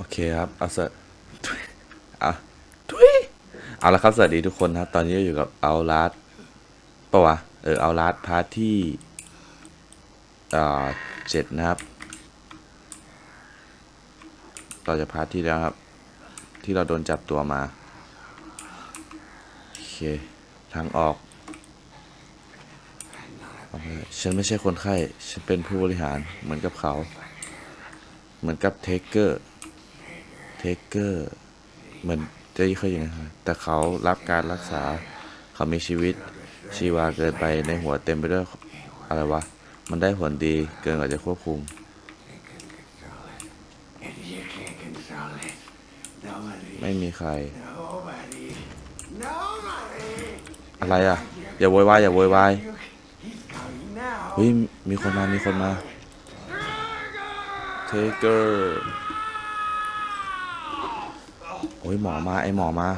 โอเคครับเอาสอะทุยเอาละครับ สวัสดีทุกคนนะครับ ตอนนี้อยู่กับเอาลาสปะวะ เออเอาลาสพาร์ทที่อ่าเจ็ดนะครับ ต่อจากพาร์ทที่แล้วครับ ที่เราโดนจับตัวมา โอเค ทางออกเอเลยฉันไม่ใช่คนไข้ ฉันเป็นผู้บริหารเหมือนกับเขา เหมือนกับเทคเกอร์ เทเกอร์เหมือนจะเคยอย่างนั้นครับแต่เขารับการรักษาเขามีชีวิตชีวาเกินไปในหัวเต็มไปด้วยอะไรวะ มันได้ผลดีเกินกว่าจะควบคุม ไม่มีใคร อะไรอะ อย่าโวยวายอย่าโวยวายเฮ้ยมีคนมา มีคนมา เทเกอร์ อ้ยหมอมาไอหมอมา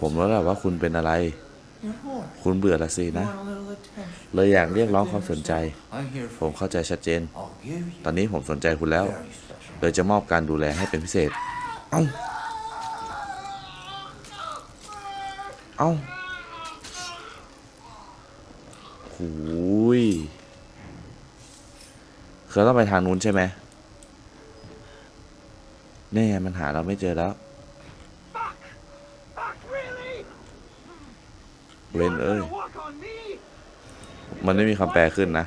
ผมรู้แล้วว่าคุณเป็นอะไร คุณเบื่อละสินะ เลยอยากเรียกร้องความสนใจ ผมเข้าใจชัดเจน ตอนนี้ผมสนใจคุณแล้ว เลยจะมอบการดูแลให้เป็นพิเศษ เอ้า เอ้าหูยคือต้องไปทางนู้นใช่ไหมนี่ไงมันหาเราไม่เจอแล้ว เวนเอ้ย มันไม่มีคำแปลขึ้นนะ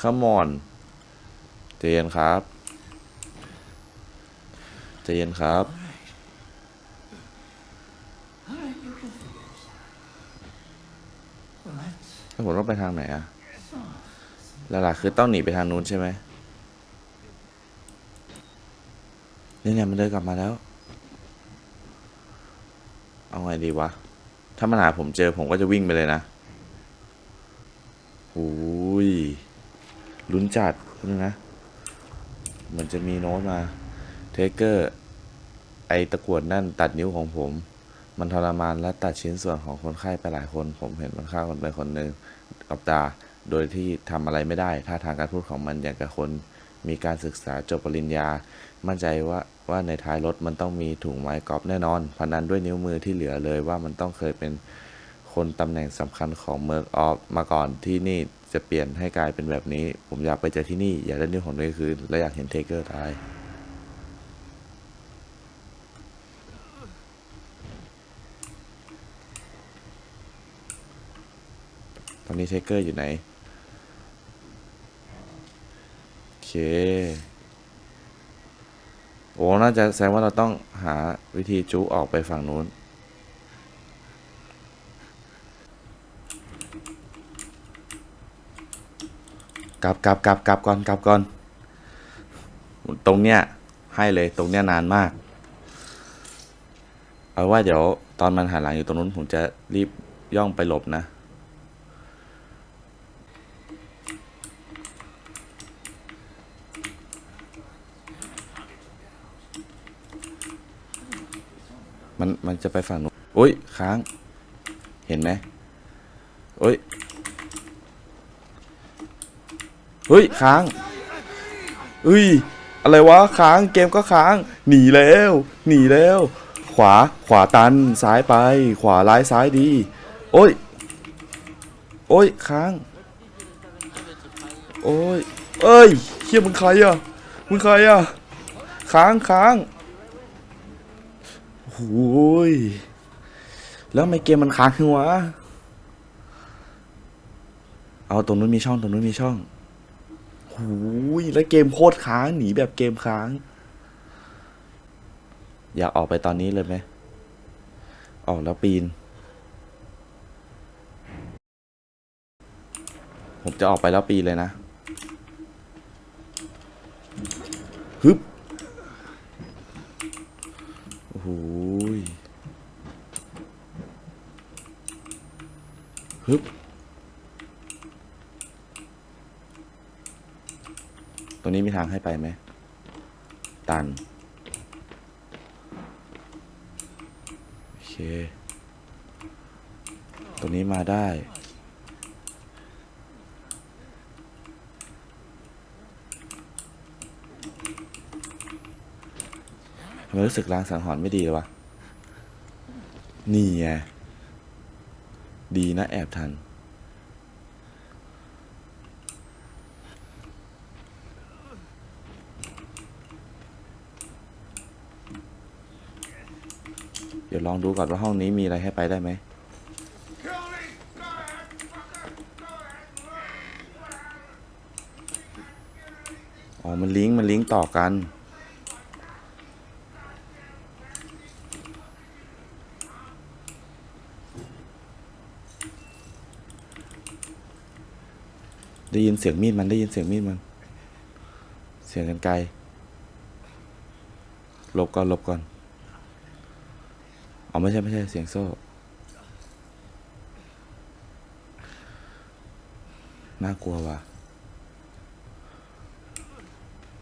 ขมอนใจเย็นครับใจเย็นครับ Alright, you can figure this out. Let's แล้วผมต้องไปทางไหนอะหลักๆคือต้องหนีไปทางนู้นใช่ไหมนี่เนี่ยมันเดินกลับมาแล้ว งดีวะ ถ้ามันหาผมเจอผมก็จะวิ่งไปเลยนะหูยลุ้นจัดนึงนะ เหมือนจะมีโน้ตมา เทเกอร์ ไอตะกวดนั่นตัดนิ้วของผม มันทรมานและตัดชิ้นส่วนของคนไข้ไปหลายคน ผมเห็นมันฆ่าคนไปคนหนึ่งกับตา โดยที่ทำอะไรไม่ได้ ท่าทางการพูดของมันอย่างกับคน มีการศึกษาจบปริญญา มั่นใจว่าว่าในท้ายรถมันต้องมีถุงไม้กอล์ฟแน่นอนพนันด้วยนิ้วมือที่เหลือเลยว่ามันต้องเคยเป็นคนตำแหน่งสำคัญของเมอร์กออฟมาก่อนที่นี่จะเปลี่ยนให้กลายเป็นแบบนี้ ผมอยากไปเจอที่นี่ อยากได้นิ้วของตัวเองคืนและอยากเห็นเทเกอร์ตายตอนนี้เทเกอร์อยู่ไหน โอเค โอ้น่าจะแสดงว่าเราต้องหาวิธีจูออกไปฝั่งนู้น กลับกลับกลับกลับก่อนกลับก่อน ตรงเนี้ยให้เลยตรงเนี้ยนานมาก เอาว่าเดี๋ยวตอนมันหันหลังอยู่ตรงนู้นผมจะรีบย่องไปหลบนะ มันมันจะไปฝั่งนู้นโอ้ยค้าง เห็นไหมโอ้ยเฮ้ยค้างเอ้ยอะไรวะค้างเกมก็ค้าง หนีแล้วหนีแล้ว ขวาขวาตันซ้ายไป ขวาร้ายซ้ายดี โอ้ยโอ้ยค้าง โอ้ยเอ้ยเฮียมึงใครอะมึงใครอะค้างค้าง โอ้ยแล้วไม่เกมมันค้างขึ้นวะเอาตรงนู้นมีช่องตรงนู้นมีช่องโอ้ยแล้วเกมโคตรค้างหนีแบบเกมค้าง อยากออกไปตอนนี้เลยไหม ออกแล้วปีน ผมจะออกไปแล้วปีนเลยนะ ฮึบโอ้โห ฮึบตรงนี้มีทางให้ไปไหม ตัน โอเค ตรงนี้มาได้รู้สึกลางสังหรณ์ไม่ดีเลยวะ นี่ไง ดีนะ แอบทัน เดี๋ยวลองดูก่อนว่าห้องนี้มีอะไรให้ไปได้ไหมอ๋อ มันลิงก์ มันลิงก์ต่อกัน ได้ยินเสียงมีดมันได้ยินเสียงมีดมัน เสียงกันไกลหลบก่อนหลบก่อนอ๋อไม่ใช่ไม่ใช่เสียงโซ่ น่ากลัวว่ะ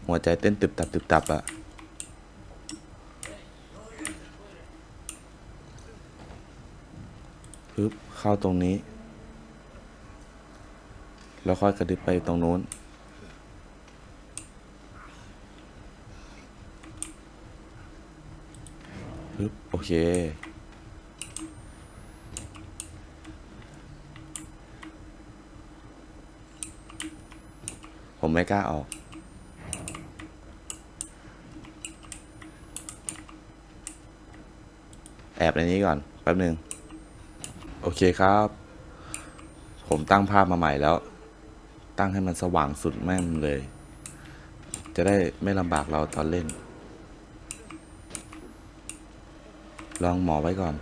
หัวใจเต้นตึบตับตึบตับอะปึ๊บเข้าตรงนี้ แล้วค่อยกระดึบไปตรงนู้น ปึ๊บ โอเค ผมไม่กล้าออกแอบในนี้ก่อน แป๊บหนึ่ง โอเคครับ ผมตั้งภาพมาใหม่แล้ว ตั้งให้มันสว่างสุดแม่งเลย จะได้ไม่ลำบากเราตอนเล่น ลองหมอไว้ก่อน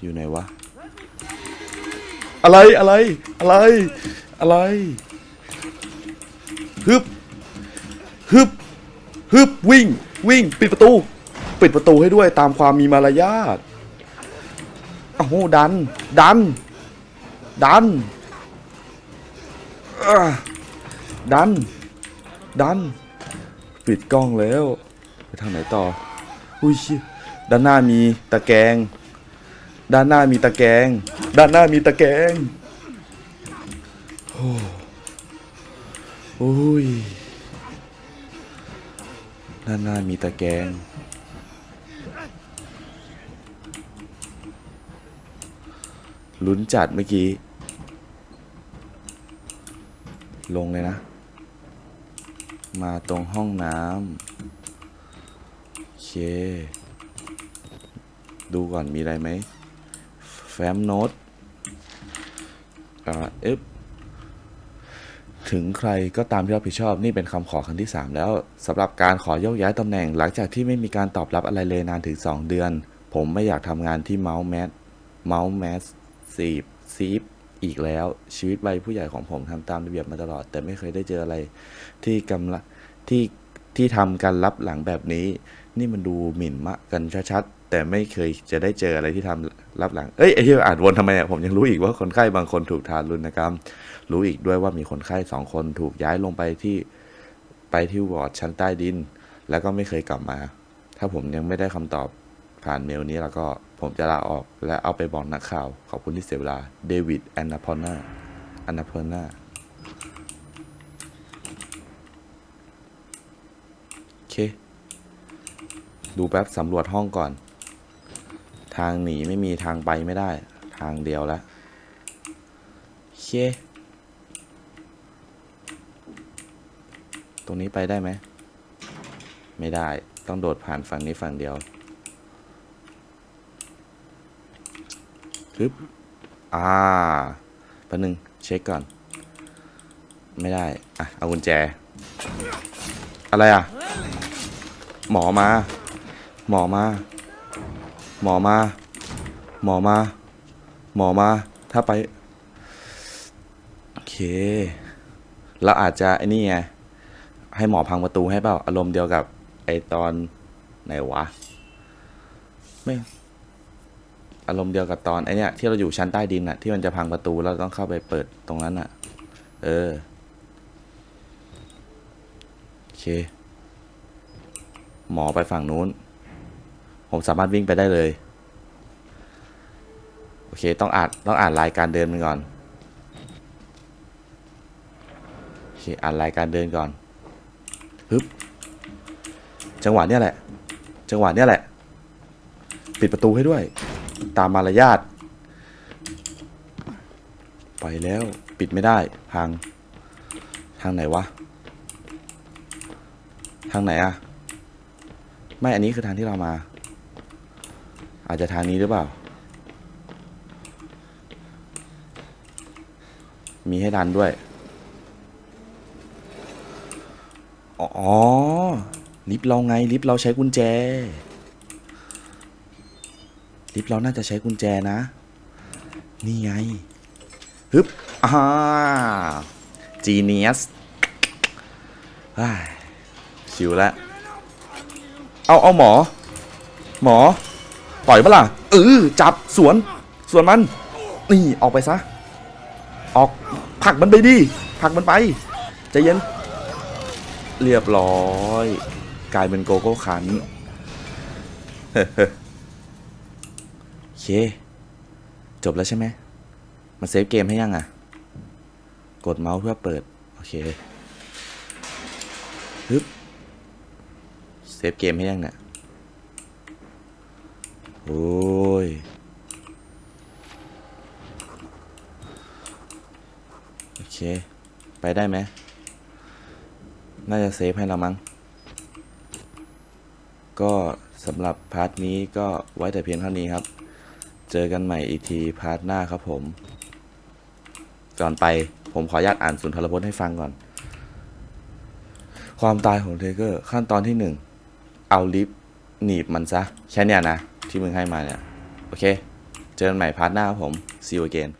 อยู่ไหนวะ อะไรอะไรอะไรอะไรฮึบฮึบฮึบวิ่ง วิ่ง ปิดประตู ปิดประตูให้ด้วยตามความมีมารยาท โหดัน ดัน ดัน ดัน ดัน ปิดกล้องแล้ว ไปทางไหนต่อ อุ้ยด้านหน้ามีตะแกรง ด้านหน้ามีตะแกรงด้านหน้ามีตะแกรงโอ้โอ้ยด้านหน้ามีตะแกรง ลุ้นจัดเมื่อกี้ ลงเลยนะ มาตรงห้องน้ำโอเค ดูก่อนมีอะไรไหม แฟ้มโน้ตอ่าเอฟถึงใครก็ตามที่รับผิดชอบนี่เป็นคำขอครั้งที่ 3 แล้วสำหรับการขอโยกย้ายตำแหน่ง หลังจากที่ไม่มีการตอบรับอะไรเลยนานถึง 2 เดือน ผมไม่อยากทำงานที่เมาส์แมสเมาส์แมส ซีบซีฟอีกแล้ว ชีวิตวัยผู้ใหญ่ของผมทำตามระเบียบมาตลอด แต่ไม่เคยได้เจออะไร ที่กำลังที่ที่ทำกันรับหลังแบบนี้ นี่มันดูหมิ่นมะกันชัดๆแต่ไม่เคยจะได้เจออะไรที่ทำรับหลังเอ้ยไอ้ที่อ่านวนทำไมอะผมยังรู้อีกว่าคนไข้บางคนถูกทารุณกรรม รู้อีกด้วยว่ามีคนไข้สองคนถูกย้ายลงไปที่ไปที่วอร์ดชั้นใต้ดิน แล้วก็ไม่เคยกลับมา ถ้าผมยังไม่ได้คำตอบานเมลนี้แล้วก็ผมจะลาออกและเอาไปบอกนักข่าว ขอบคุณที่เสียเวลาเดวิดแอนนาพอน่าแอนนาพอน่าโอเค ดูแป๊บสำรวจห้องก่อน ทางหนีไม่มีทางไปไม่ได้ ทางเดียวแล้วโอเค ตรงนี้ไปได้ไหม ไม่ได้ต้องโดดผ่านฝั่งนี้ฝั่งเดียว ปึ๊บ อ่าแป๊บนึง เช็คก่อน ไม่ได้ อะ เอากุญแจ อะไรอะ หมอมา หมอมา หมอมา หมอมา หมอมา ถ้าไป โอเค เราอาจจะไอ้นี่ไง ให้หมอพังประตูให้เปล่า อารมณ์เดียวกับไอตอน ไหนวะ ไม่ อารมณ์เดียวกับตอนไอเนี้ยที่เราอยู่ชั้นใต้ดินอะที่มันจะพังประตูเราต้องเข้าไปเปิดตรงนั้นอะเออโอเค หมอไปฝั่งนู้น ผมสามารถวิ่งไปได้เลย โอเค ต้องอ่านต้องอ่านรายการเดินมันก่อนโอเคอ่านรายการเดินก่อนฮึบจังหวะเนี้ยแหละ จังหวะเนี้ยแหละ ปิดประตูให้ด้วย ตามมารยาทไปแล้วปิดไม่ได้พังทางไหนวะ ทางไหนอะไม่อันนี้คือทางที่เรามา อาจจะทางนี้หรือเปล่า มีให้ดันด้วย อ๋อ ลิฟต์เราไง ลิฟต์เราใช้กุญแจ ลิฟต์เราน่าจะใช้กุญแจนะ นี่ไงฮึบอ่าจีเนียสชิวแล้วเอาเอาหมอ หมอ ต่อยปะล่ะเออจับสวนสวนมัน นี่ออกไปซะ ออกผักมันไปดิผักมันไปใจเย็น เรียบร้อย กลายเป็นโกโก้คัน เค จบแล้วใช่ไหมมาเซฟเกมให้ยังอะ กดเมาส์เพื่อเปิด โอเคฮึบเซฟเกมให้ยังเนี่ยโอ้ยโอเค ไปได้ไหมน่าจะเซฟให้เรามั้ง ก็สำหรับพาร์ทนี้ก็ไว้แต่เพียงเท่านี้ครับ เจอกันใหม่อีกทีพาร์ทหน้าครับผม ก่อนไปผมขออนุญาตอ่านสุนทรพจน์ให้ฟังก่อน ความตายของเทเกอร์ ขั้นตอนที่หนึ่งเอาลิฟหนีบมันซะ แค่เนี้ยนะ ที่มึงให้มาเนี่ย โอเค เจอกันใหม่พาร์ทหน้าครับผม see you again